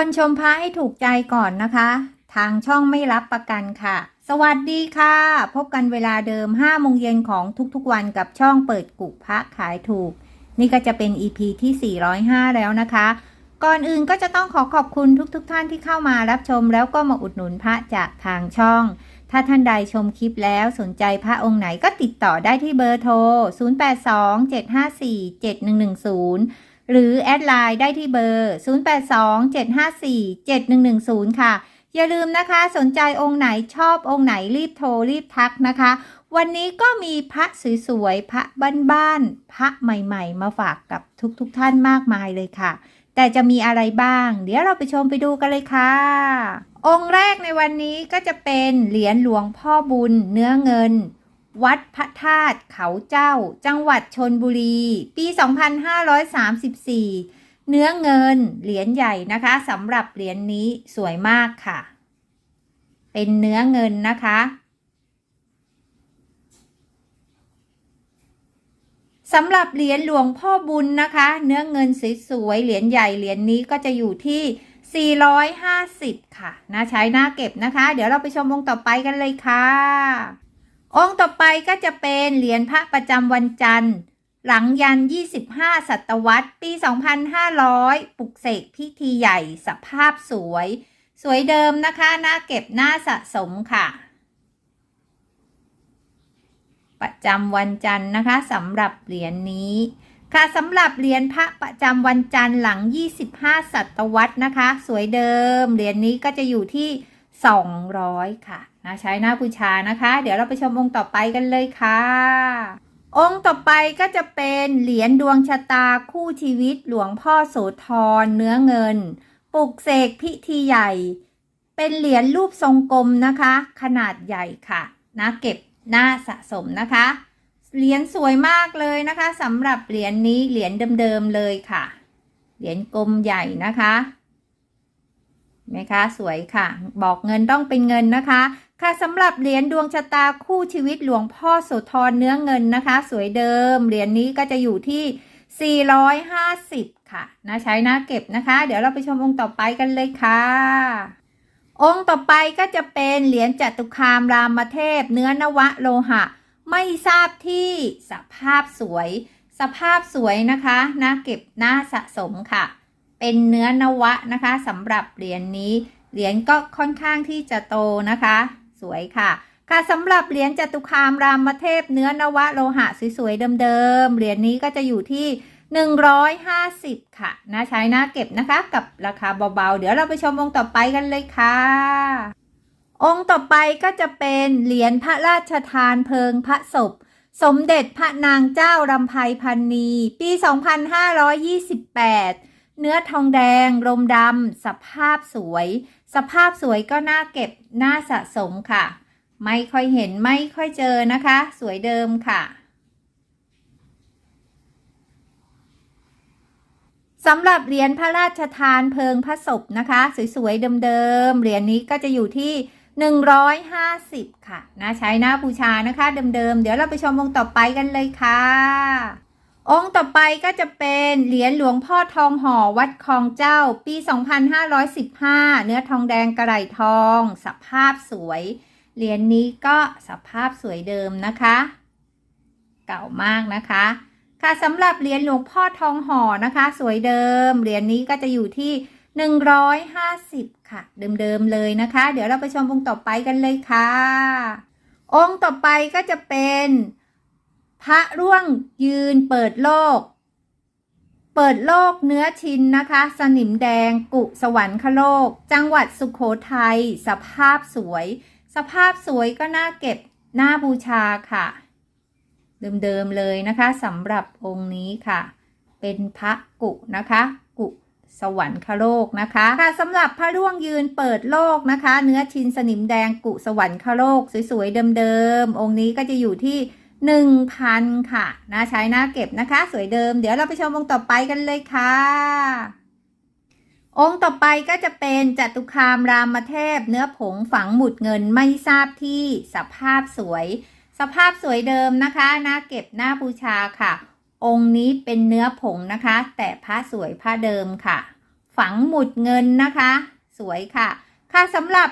ควรชมพระให้ถูกใจก่อนนะคะ ทางช่องไม่รับประกันค่ะ สวัสดีค่ะ พบกันเวลาเดิม5โมงเย็นของทุกๆวันกับช่องเปิดกุพระขายถูก นี่ก็จะเป็น EP ที่ 405 แล้วนะคะ ก่อนอื่นก็จะต้องขอขอบคุณทุกๆทท่านที่เข้ามารับชมแล้วก็มาอุดหนุนพระจากทางช่อง ถ้าท่านใดชมคลิปแล้วสนใจพระองค์ไหนก็ติดต่อได้ที่เบอร์โทร 0827547110 หรือแอดไลน์ได้ที่เบอร์ 0827547110 ค่ะ อย่าลืมนะคะสนใจองค์ไหนชอบองค์ไหนรีบโทรรีบทักนะคะ วันนี้ก็มีพระสวยๆ พระบ้านๆ พระใหม่ๆ มาฝากกับทุกๆทท่านมากมายเลยค่ะ แต่จะมีอะไรบ้าง เดี๋ยวเราไปชมไปดูกันเลยค่ะ องค์แรกในวันนี้ก็จะเป็นเหรียญหลวงพ่อบุญเนื้อเงิน วัดพระธาตุเขาเจ้า จังหวัดชนบุรี ปี 2534 เนื้อเงินเหรียญใหญ่นะคะสำหรับเหรียญนี้สวยมากค่ะ เป็นเนื้อเงินนะคะ สำหรับเหรียญหลวงพ่อบุญนะคะ เนื้อเงินสวยๆเหรียญใหญ่เหรียญนี้ก็จะอยู่ที่450 ค่ะนะใช้หน้าเก็บนะคะ เดี๋ยวเราไปชมองต่อไปกันเลยค่ะ องค์ต่อไปก็จะเป็นเหรียญพระประจำวันจันทร์ หลังยัน 25 ศตวรรษ ปี 2500 ปลุกเสกพิธีใหญ่สภาพสวย สวยเดิมนะคะหน้าเก็บหน้าสะสมค่ะ ประจำวันจันทร์นะคะสำหรับเหรียญนี้ค่ะสำหรับเหรียญพระประจำวันจันทร์หลัง 25 ศตวรรษนะคะ สวยเดิม เหรียญนี้ก็จะอยู่ที่ 200 ค่ะ นะใช้หน้าบูชานะคะ เดี๋ยวเราไปชมองค์ต่อไปกันเลยค่ะ องค์ต่อไปก็จะเป็นเหรียญดวงชะตาคู่ชีวิตหลวงพ่อโสธรเนื้อเงิน ปลุกเสกพิธีใหญ่ เป็นเหรียญรูปทรงกลมนะคะ ขนาดใหญ่ค่ะนะเก็บหน้าสะสมนะคะเหรียญสวยมากเลยนะคะสำหรับเหรียญนี้เหรียญเดิมๆเลยค่ะ เหรียญกลมใหญ่นะคะไหมคะสวยค่ะ บอกเงินต้องเป็นเงินนะคะ ค่ะสำหรับเหรียญดวงชะตาคู่ชีวิตหลวงพ่อโสธรเนื้อเงินนะคะ สวยเดิม เหรียญนี้ก็จะอยู่ที่ 450 ค่ะนะใช้น้าเก็บนะคะ เดี๋ยวเราไปชมองค์ต่อไปกันเลยค่ะ องค์ต่อไปก็จะเป็นเหรียญจตุคามรามเทพ เนื้อนวะโลหะ ไม่ทราบที่สภาพสวย สภาพสวยนะคะน้าเก็บหน้าสะสมค่ะ เป็นเนื้อนวะนะคะสำหรับเหรียญนี้ เหรียญก็ค่อนข้างที่จะโตนะคะ สวยค่ะค่ะสำหรับเหรียญจตุคามรามเทพเนื้อนวะโลหะสวยๆเดิมๆเหรียญนี้ก็จะอยู่ที่ 150 ค่ะนะใช้หน้าเก็บนะคะ กับราคาเบาๆ เดี๋ยวเราไปชมองค์ต่อไปกันเลยค่ะ องค์ต่อไปก็จะเป็นเหรียญพระราชทานเพลิงพระศพ สมเด็จพระนางเจ้ารำไพพันนีปี 2528 เนื้อทองแดง รมดำสภาพสวย สภาพสวยก็น่าเก็บน่าสะสมค่ะ ไม่ค่อยเห็นไม่ค่อยเจอนะคะ สวยเดิมค่ะสำหรับเหรียญพระราชทานเพลิงพระศพนะคะ สวยๆเดิมๆเหรียญนี้ก็จะอยู่ที่ 150 ค่ะนะใช้หน้าบูชานะคะ เดิมๆเดี๋ยวเราไปชมองต่อไปกันเลยค่ะ องค์ต่อไปก็จะเป็นเหรียญหลวงพ่อทองห่อวัดคลองเจ้าปี 2515 เนื้อทองแดงกระไหลทอง สภาพสวย เหรียญนี้ก็สภาพสวยเดิมนะคะ เก่ามากนะคะ ค่ะสำหรับเหรียญหลวงพ่อทองห่อนะคะ สวยเดิม เหรียญนี้ก็จะอยู่ที่ 150 ค่ะ เดิมๆเลยนะคะ เดี๋ยวเราไปชมองค์ต่อไปกันเลยค่ะ องค์ต่อไปก็จะเป็น พระร่วงยืนเปิดโลก เปิดโลกเนื้อชินนะคะ สนิมแดงกุสวรรคโลก จังหวัดสุขโขทัยสภาพสวย สภาพสวยก็น่าเก็บน้าบูชาค่ะ เดิมๆเลยนะคะสำหรับองค์นี้ค่ะ เป็นพระกุนะคะ กุสวรรคโลกนะคะค่ะสำหรับพระร่วงยืนเปิดโลกนะคะ เนื้อชินสนิมแดงกุสวรรคโลก สวยๆเดิมๆองค์นี้ก็จะอยู่ที่ 1,000 ค่ะนะใช้หน้าเก็บนะคะ สวยเดิม เดี๋ยวเราไปชมองค์ต่อไปกันเลยค่ะ องค์ต่อไปก็จะเป็นจตุคามรามเทพ เนื้อผงฝังหมุดเงินไม่ทราบที่สภาพสวย สภาพสวยเดิมนะคะหน้าเก็บหน้าบูชาค่ะ องค์นี้เป็นเนื้อผงนะคะ แต่ผ้าสวยผ้าเดิมค่ะ ฝังหมุดเงินนะคะ สวยค่ะ ค่ะสำหรับ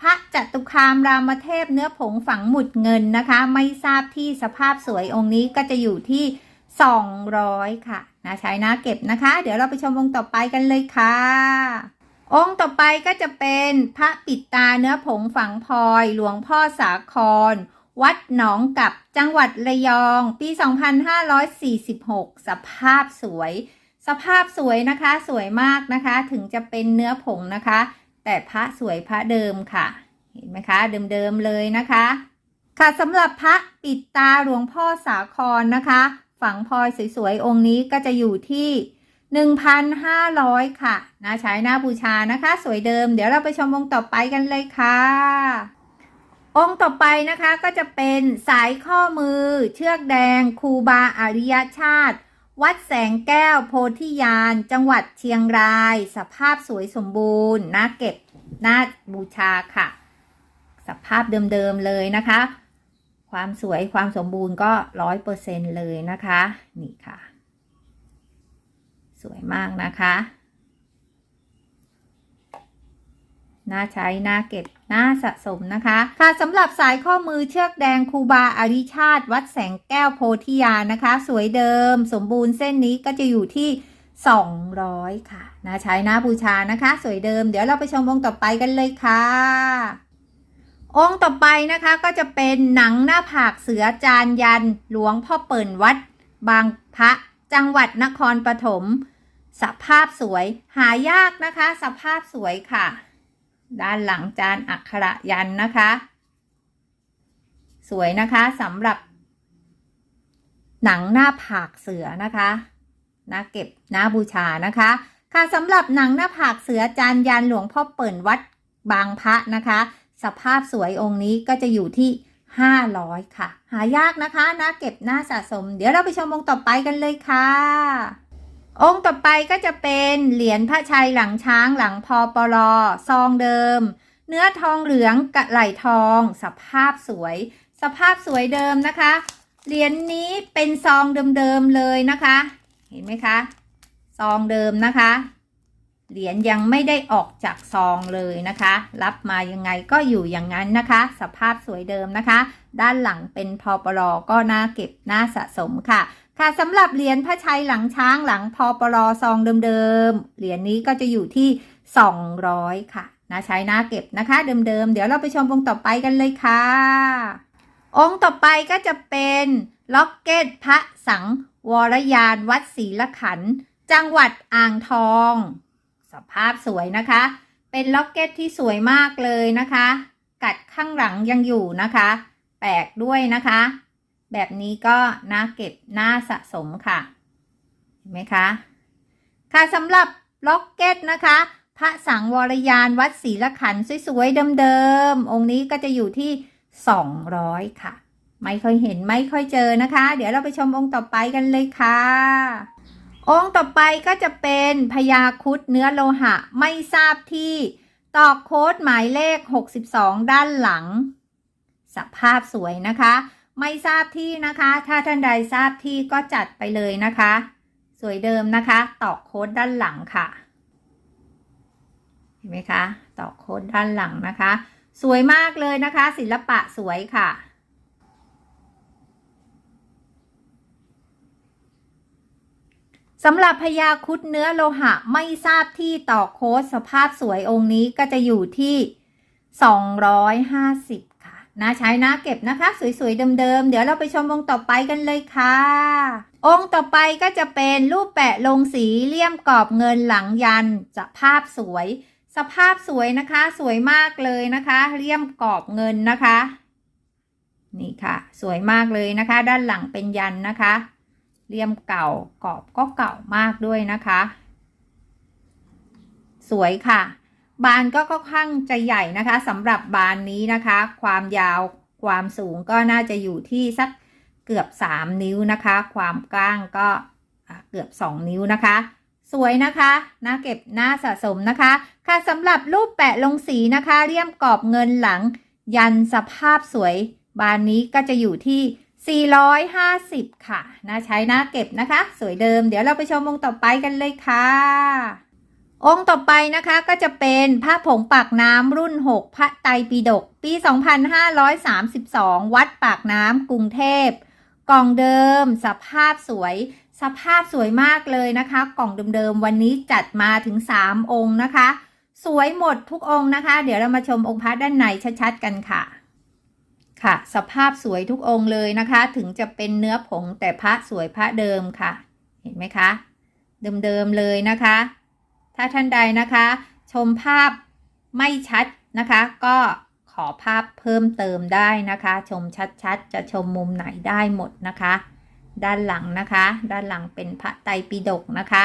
พระจตุคามรามเทพเนื้อผงฝังหมุดเงินนะคะ ไม่ทราบที่สภาพสวยองค์นี้ก็จะอยู่ที่ 200 ค่ะนะใช้นะเก็บนะคะ เดี๋ยวเราไปชมองค์ต่อไปกันเลยค่ะ องค์ต่อไปก็จะเป็นพระปิดตาเนื้อผงฝังพลอย หลวงพ่อสาคร วัดหนองกับจังหวัดระยอง ปี 2546 สภาพสวย สภาพสวยนะคะ สวยมากนะคะ ถึงจะเป็นเนื้อผงนะคะ แต่พระสวยพระเดิมค่ะ เห็นไหมคะเดิมๆเลยนะคะ ค่ะสำหรับพระปิดตาหลวงพ่อสาครนะคะ ฝังพลอยสวยๆองค์นี้ก็จะอยู่ที่1,500 ค่ะนะใช้หน้าบูชานะคะ สวยเดิม เดี๋ยวเราไปชมองค์ต่อไปกันเลยค่ะ องค์ต่อไปนะคะก็จะเป็นสายข้อมือ เชือกแดงครูบาอริยชาติ วัดแสงแก้วโพธิยาน จังหวัดเชียงราย สภาพสวยสมบูรณ์น่าเก็บน่าบูชาค่ะ สภาพเดิมๆเลยนะคะ ความสวยความสมบูรณ์ก็ร้อยเปอร์เซ็นเลยนะคะ นี่ค่ะ สวยมากนะคะ น่าใช้น่าเก็บน่าสะสมนะคะ ค่ะสำหรับสายข้อมือเชือกแดงคูบาอาริชาติ วัดแสงแก้วโพธิญานะคะ สวยเดิม สมบูรณ์เส้นนี้ก็จะอยู่ที่ 200 ค่ะนะใช้น้าบูชานะคะ สวยเดิม เดี๋ยวเราไปชมองค์ต่อไปกันเลยค่ะองค์ต่อไปนะคะก็จะเป็นหนังหน้าผากเสือจานยัน หลวงพ่อเปิ่นวัด บางพระจังหวัดนครปฐมสภาพสวยหายากนะคะ สภาพสวยค่ะ ด้านหลังจานอักขระยันนะคะ สวยนะคะสำหรับ หนังหน้าผากเสือนะคะนะเก็บหน้าบูชานะคะ ค่ะสำหรับหนังหน้าผากเสือจานยันหลวงพ่อเปิ่นวัดบางพระนะคะ สภาพสวยองค์นี้ก็จะอยู่ที่500ค่ะ หายากนะคะนะเก็บหน้าสะสม เดี๋ยวเราไปชมองค์ต่อไปกันเลยค่ะ องค์ต่อไปก็จะเป็นเหรียญพระชัยหลังช้างหลังพอปลอซองเดิม เนื้อทองเหลืองกะไหลทอง สภาพสวย สภาพสวยเดิมนะคะ เหรียญนนี้เป็นซองเดิมๆเลยนะคะ เห็นไหมคะ ซองเดิมนะคะ เหรียญยังไม่ได้ออกจากซองเลยนะคะ รับมายังไงก็อยู่อย่างนั้นนะคะ สภาพสวยเดิมนะคะ ด้านหลังเป็นพอปลอก็น่าเก็บน่าสะสมค่ะ ค่ะสำหรับเหรียญพระชัยหลังช้างหลังพอปลอซองเดิมๆเหรียญนี้ก็จะอยู่ที่ 200 ค่ะนะใช้หน่าเก็บนะคะเดิมๆเดี๋ยวเราไปชมองค์ต่อไปกันเลยค่ะ องค์ต่อไปก็จะเป็นล็อกเก็ตพระสังวรยานวัดศรีละขัน จังหวัดอ่างทอง สภาพสวยนะคะ เป็นล็อกเก็ตที่สวยมากเลยนะคะ กัดข้างหลังยังอยู่นะคะ แปลกด้วยนะคะ แบบนี้ก็น่าเก็บน่าสะสมค่ะเห็นไหมคะ ค่ะสำหรับล็อกเก็ตนะคะ พระสังวรยานวัดศรีละขันสวยๆเดิมๆองค์นี้ก็จะอยู่ที่ 200 ค่ะ ไม่ค่อยเห็นไม่ค่อยเจอนะคะ เดี๋ยวเราไปชมองค์ต่อไปกันเลยค่ะ องค์ต่อไปก็จะเป็นพญาคุดเนื้อโลหะไม่ทราบที่ตอกโค้ดหมายเลข 62 ด้านหลัง สภาพสวยนะคะ ไม่ทราบที่นะคะ ถ้าท่านใดทราบที่ก็จัดไปเลยนะคะ สวยเดิมนะคะ ตอกโค้ดด้านหลังค่ะ เห็นไหมคะ ตอกโค้ดด้านหลังนะคะ สวยมากเลยนะคะ ศิลปะสวยค่ะสำหรับพญาคุดเนื้อโลหะไม่ทราบที่ต่อโค้ดสภาพสวยองค์นี้ก็จะอยู่ที่ 250 นะใช้นะเก็บนะคะ สวยๆเดิมๆเดี๋ยวเราไปชมองค์ต่อไปกันเลยค่ะ องค์ต่อไปก็จะเป็นรูปแปะลงสีเลี่ยมกรอบเงินหลังยันสภาพสวย สภาพสวยนะคะ สวยมากเลยนะคะ เลี่ยมกรอบเงินนะคะ นี่ค่ะ สวยมากเลยนะคะ ด้านหลังเป็นยันนะคะ เลี่ยมเก่ากรอบก็เก่ามากด้วยนะคะ สวยค่ะ บานก็ค่อนข้างจะใหญ่นะคะสำหรับบานนี้นะคะ ความยาวความสูงก็น่าจะอยู่ที่สักเกือบ 3 นิ้วนะคะ ความกว้างก็เกือบ 2 นิ้วนะคะ สวยนะคะน่าเก็บน่าสะสมนะคะ ค่ะสำหรับรูปแปะลงสีนะคะเลี่ยมกรอบเงินหลัง ยันสภาพสวย บานนี้ก็จะอยู่ที่ 450 ค่ะนะใช้น้าเก็บนะคะ สวยเดิม เดี๋ยวเราไปชมวงต่อไปกันเลยค่ะ องค์ต่อไปนะคะก็จะเป็นพระผงปากน้ำรุ่น 6 พระไตรปิฎกปี 2532 วัดปากน้ำกรุงเทพ กล่องเดิม สภาพสวย สภาพสวยมากเลยนะคะ กล่องเดิมๆวันนี้จัดมาถึง 3 องค์นะคะ สวยหมดทุกองค์นะคะ เดี๋ยวเรามาชมองค์พระด้านในชัดๆกันค่ะ ค่ะ สภาพสวยทุกองค์เลยนะคะ ถึงจะเป็นเนื้อผงแต่พระสวยพระเดิมค่ะ เห็นไหมคะ เดิมๆเลยนะคะ ถ้าท่านใดนะคะ ชมภาพไม่ชัดนะคะ ก็ขอภาพเพิ่มเติมได้นะคะ ชมชัดๆ จะชมมุมไหนได้หมดนะคะ ด้านหลังนะคะ ด้านหลังเป็นพระไตรปิฎกนะคะ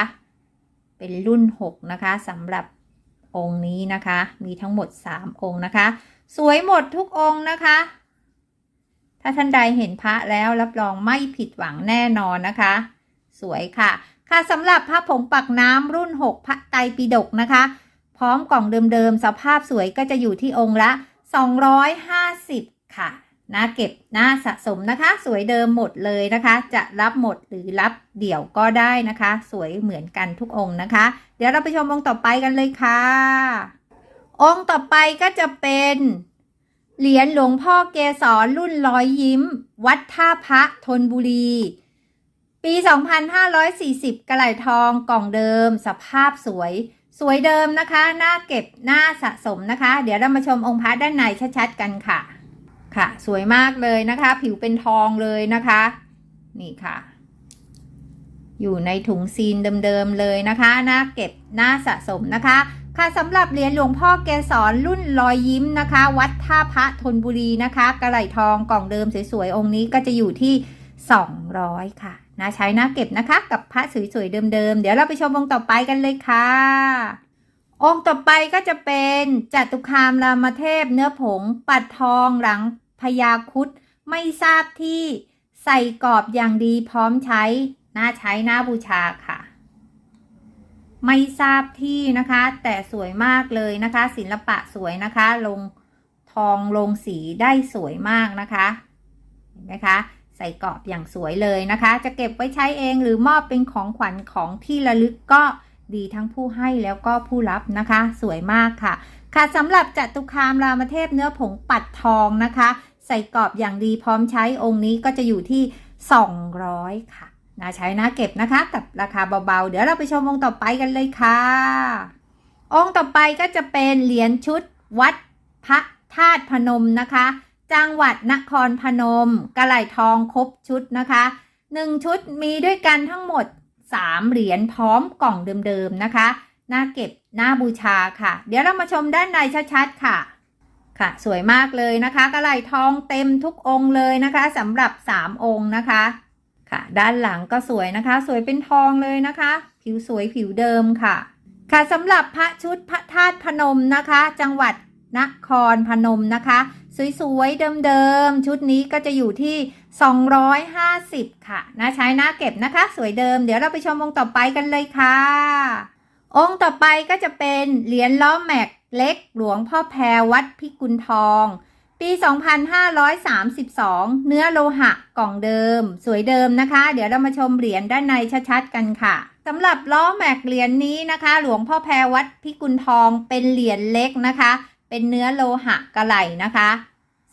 เป็นรุ่น 6 นะคะสำหรับองค์นี้นะคะ มีทั้งหมด 3 องค์นะคะ สวยหมดทุกองค์นะคะ ถ้าท่านใดเห็นพระแล้วรับรองไม่ผิดหวังแน่นอนนะคะ สวยค่ะ ค่ะสำหรับพระผงปักน้ำรุ่น 6 พระไตรปิฎกนะคะ พร้อมกล่องเดิมๆ สภาพสวยก็จะอยู่ที่องค์ละ 250 ค่ะน่าเก็บน่าสะสมนะคะ สวยเดิมหมดเลยนะคะ จะรับหมดหรือรับเดี่ยวก็ได้นะคะ สวยเหมือนกันทุกองค์นะคะ เดี๋ยวเราไปชมองค์ต่อไปกันเลยค่ะ องค์ต่อไปก็จะเป็นเหรียญหลวงพ่อเกศรรุ่นร้อยยิ้ม วัดท่าพระธนบุรี ปี 2540 กระไหลทองกล่องเดิม สภาพสวย สวยเดิมนะคะน่าเก็บน่าสะสมนะคะ เดี๋ยวเรามาชมองค์พระด้านในชัดๆกันค่ะ ค่ะ สวยมากเลยนะคะ ผิวเป็นทองเลยนะคะ นี่ค่ะ อยู่ในถุงซีนเดิมๆเลยนะคะน่าเก็บน่าสะสมนะคะ ค่ะสำหรับเหรียญหลวงพ่อเกศรรุ่นรอยยิ้มนะคะ วัดท่าพระธนบุรีนะคะ กระไหลทองกล่องเดิมสวยๆองค์นี้ก็จะอยู่ที่ 200 ค่ะ น่าใช้น่าเก็บนะคะ กับพระสวยๆเดิมๆ เดี๋ยวเราไปชมองค์ต่อไปกันเลยค่ะ องค์ต่อไปก็จะเป็นจตุคามรามเทพเนื้อผง ปัดทองหลังพญาคุดไม่ทราบที่ใส่กรอบอย่างดีพร้อมใช้ น่าใช้น่าบูชาค่ะ ไม่ทราบที่นะคะ แต่สวยมากเลยนะคะ ศิลปะสวยนะคะ ลงทองลงสีได้สวยมากนะคะ เห็นไหมคะ ใส่กรอบอย่างสวยเลยนะคะ จะเก็บไว้ใช้เองหรือมอบเป็นของขวัญของที่ระลึกก็ดีทั้งผู้ให้แล้วก็ผู้รับนะคะ สวยมากค่ะ ค่ะสำหรับจัตุคามรามเทพเนื้อผงปัดทองนะคะ ใส่กรอบอย่างดีพร้อมใช้องค์นี้ก็จะอยู่ที่ 200 ค่ะน่าใช้น่าเก็บนะคะ กับราคาเบาๆ เดี๋ยวเราไปชมองค์ต่อไปกันเลยค่ะ องค์ต่อไปก็จะเป็นเหรียญชุดวัดพระธาตุพนมนะคะ จังหวัดนครพนม กระไหลทองครบชุดนะคะหนึ่งชุดมีด้วยกันทั้งหมด3เหรียญพร้อมกล่องเดิมๆนะคะน่าเก็บน่าบูชาค่ะ เดี๋ยวเรามาชมด้านในชัดๆค่ะค่ะ สวยมากเลยนะคะกระไหลทองเต็มทุกองค์เลยนะคะสำหรับ3องค์นะคะค่ะ ด้านหลังก็สวยนะคะ สวยเป็นทองเลยนะคะ ผิวสวยผิวเดิมค่ะ ค่ะสำหรับพระชุดพระธาตุพนมนะคะ จังหวัดนครพนมนะคะ สวยๆ เดิมๆ ชุดนี้ก็จะอยู่ที่ 250 ค่ะน่าใช้น่าเก็บนะคะ สวยเดิม เดี๋ยวเราไปชมองค์ต่อไปกันเลยค่ะ องค์ต่อไปก็จะเป็นเหรียญล้อแม็กเล็กหลวงพ่อแพรวัดพิกุลทอง ปี 2532 เนื้อโลหะกล่องเดิม สวยเดิมนะคะ เดี๋ยวเรามาชมเหรียญด้านในชัดๆ กันค่ะสำหรับล้อแม็กเหรียญนี้นะคะ หลวงพ่อแพรวัดพิกุลทองเป็นเหรียญเล็กนะคะ เป็นเนื้อโลหะกระไหลนะคะ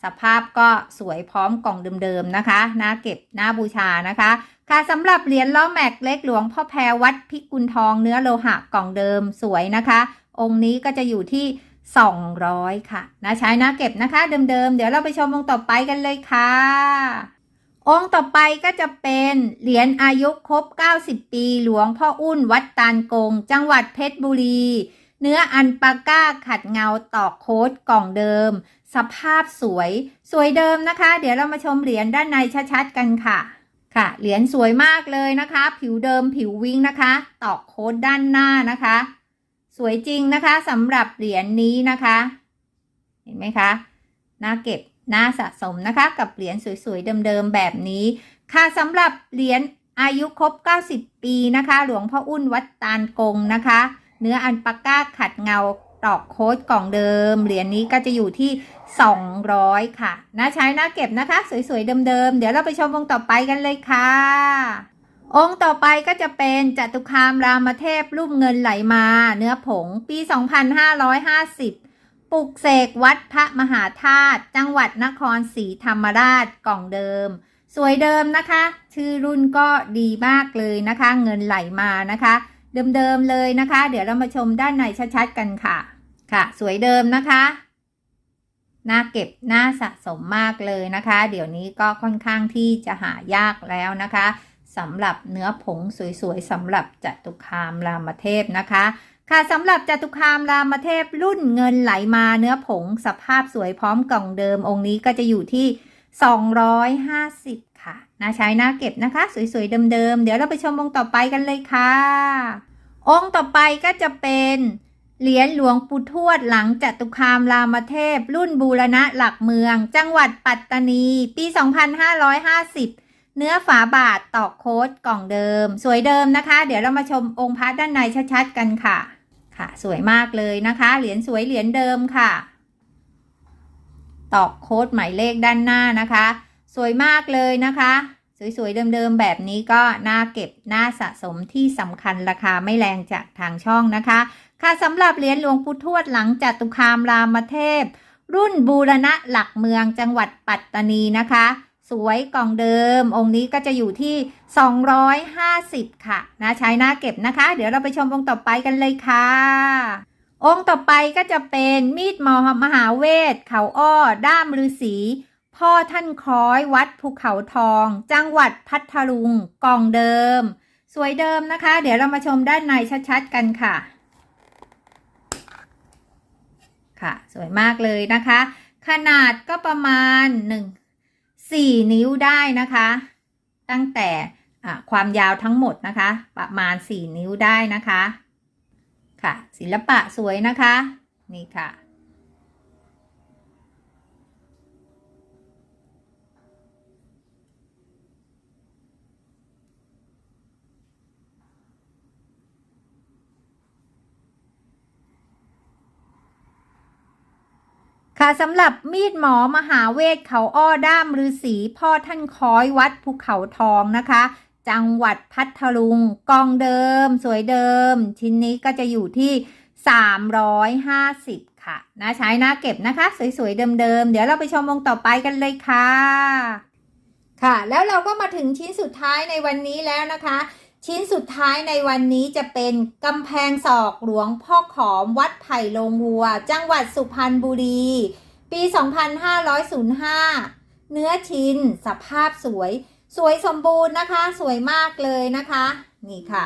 สภาพก็สวยพร้อมกล่องเดิมๆนะคะน่าเก็บน่าบูชานะคะ ค่ะสำหรับเหรียญล้อแม็กเล็กหลวงพ่อแพรวัดพิกุลทองเนื้อโลหะกล่องเดิมสวยนะคะ องค์นี้ก็จะอยู่ที่ 200 ค่ะนะใช้น่าเก็บนะคะเดิมๆเดี๋ยวเราไปชมองค์ต่อไปกันเลยค่ะองค์ต่อไปก็จะเป็นเหรียญอายุครบ 90 ปี หลวงพ่ออุ้นวัดตาลกง จังหวัดเพชรบุรี เนื้ออันปาก้าขัดเงาตอกโค้ดกล่องเดิม สภาพสวย สวยเดิมนะคะ เดี๋ยวเรามาชมเหรียญด้านในชัดๆกันค่ะ ค่ะ เหรียญสวยมากเลยนะคะ ผิวเดิมผิววิ้งนะคะ ตอกโค้ดด้านหน้านะคะ สวยจริงนะคะสำหรับเหรียญนี้นะคะ เห็นไหมคะน่าเก็บน่าสะสมนะคะ กับเหรียญสวยๆเดิมๆแบบนี้ ค่ะสำหรับเหรียญอายุครบ 90 ปีนะคะ หลวงพ่ออุ้นวัดตาลกงนะคะ เนื้ออันปาก้าขัดเงาตอกโค้ดกล่องเดิม เหรียญนี้ก็จะอยู่ที่ 200 ค่ะน่าใช้น่าเก็บนะคะ สวยๆเดิมๆ เดี๋ยวเราไปชมวงต่อไปกันเลยค่ะ องค์ต่อไปก็จะเป็นจตุคามรามเทพรูปเงินไหลมา เนื้อผงปี 2550 ปลุกเสกวัดพระมหาธาตุจังหวัดนครศรีธรรมราชกล่องเดิม สวยเดิมนะคะ ชื่อรุ่นก็ดีมากเลยนะคะ เงินไหลมานะคะ เดิมๆเลยนะคะ เดี๋ยวเรามาชมด้านในชัดๆกันค่ะ ค่ะ สวยเดิมนะคะน่าเก็บน่าสะสมมากเลยนะคะ เดี๋ยวนี้ก็ค่อนข้างที่จะหายากแล้วนะคะสำหรับเนื้อผงสวยๆสำหรับจตุคามรามเทพนะคะ ค่ะสำหรับจตุคามรามเทพรุ่นเงินไหลมาเนื้อผงสภาพสวยพร้อมกล่องเดิมองค์นี้ก็จะอยู่ที่ 250 น่าใช้น่าเก็บนะคะ สวยๆเดิมๆเดี๋ยวเราไปชมองค์ต่อไปกันเลยค่ะ องค์ต่อไปก็จะเป็นเหรียญหลวงปู่ทวดหลังจตุคามรามเทพ รุ่นบูรณะหลักเมือง จังหวัดปัตตานี ปี 2550 เนื้อฝาบาทตอกโค้ดกล่องเดิม สวยเดิมนะคะ เดี๋ยวเรามาชมองค์พระด้านในชัดๆกันค่ะ ค่ะ สวยมากเลยนะคะ เหรียญสวยเหรียญเดิมค่ะ ตอกโค้ดหมายเลขด้านหน้านะคะ สวยมากเลยนะคะ สวยๆ เดิมๆ แบบนี้ก็น่าเก็บน่าสะสมที่สำคัญราคาไม่แรงจากทางช่องนะคะ ค่ะสำหรับเหรียญหลวงปู่ทวดหลังจตุคามรามเทพ รุ่นบูรณะหลักเมืองจังหวัดปัตตานีนะคะ สวยกล่องเดิม องค์นี้ก็จะอยู่ที่ 250 ค่ะนะใช้หน้าเก็บนะคะ เดี๋ยวเราไปชมองค์ต่อไปกันเลยค่ะองค์ต่อไปก็จะเป็นมีดมอมหาเวทเขาอ้อ ด้ามฤาษี พ่อท่านคล้อยวัดภูเขาทอง จังหวัดพัทลุงกล่องเดิม สวยเดิมนะคะ เดี๋ยวเรามาชมด้านในชัดๆกันค่ะ ค่ะ สวยมากเลยนะคะ ขนาดก็ประมาณ1 4นิ้วได้นะคะ ตั้งแต่ความยาวทั้งหมดนะคะ ประมาณ4นิ้วได้นะคะ ค่ะ ศิลปะสวยนะคะ นี่ค่ะ ค่ะสำหรับมีดหมอมหาเวทเขาอ้อด้ามฤาษีพ่อท่านคอยวัดภูเขาทองนะคะ จังหวัดพัทลุงกองเดิม สวยเดิม ชิ้นนี้ก็จะอยู่ที่ 350 ค่ะนะใช้หน้าเก็บนะคะ สวยๆเดิมๆ เดี๋ยวเราไปชมวงต่อไปกันเลยค่ะ ค่ะ แล้วเราก็มาถึงชิ้นสุดท้ายในวันนี้แล้วนะคะ ชิ้นสุดท้ายในวันนี้จะเป็นกำแพงศอกหลวงพ่อขอมวัดไผ่ลงวัว จังหวัดสุพรรณบุรี ปี 2505 เนื้อชิ้นสภาพสวย สวยสมบูรณ์นะคะ สวยมากเลยนะคะ นี่ค่ะ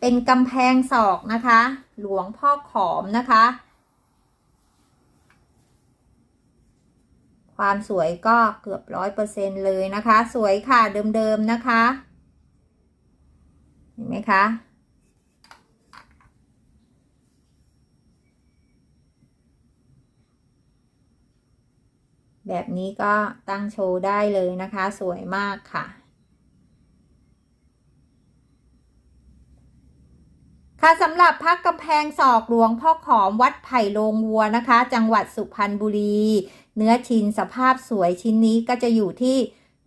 เป็นกำแพงศอกนะคะ หลวงพ่อขอมนะคะ ความสวยก็เกือบร้อยเปอร์เซ็นเลยนะคะ สวยค่ะเดิมๆนะคะ ห็นไหมคะแบบนี้ก็ตั้งโชว์ได้เลยนะคะ สวยมากค่ะ ค่ะสำหรับพักกำแพงศอกหลวงพ่อขอมวัดไผ่โลงวัวนะคะ จังหวัดสุพรรณบุรี เนื้อชิ้นสภาพสวยชิ้นนี้ก็จะอยู่ที่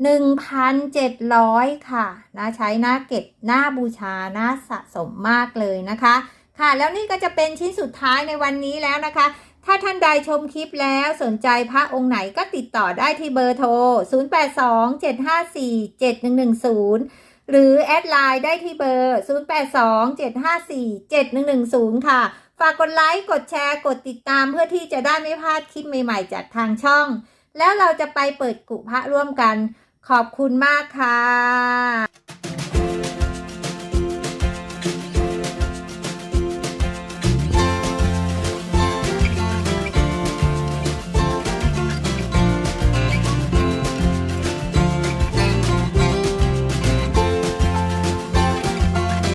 1,700 ค่ะนะใช้หน้าเก็บหน้าบูชาหน้าสะสมมากเลยนะคะ ค่ะ แล้วนี่ก็จะเป็นชิ้นสุดท้ายในวันนี้แล้วนะคะ ถ้าท่านใดชมคลิปแล้วสนใจพระองค์ไหนก็ติดต่อได้ที่เบอร์โทร 0827547110 หรือแอดไลน์ได้ที่เบอร์ 0827547110 ค่ะ ฝากกดไลค์ กดแชร์ กดติดตามเพื่อที่จะได้ไม่พลาดคลิปใหม่ๆจากทางช่อง แล้วเราจะไปเปิดกุพระร่วมกัน ขอบคุณมากค่ะ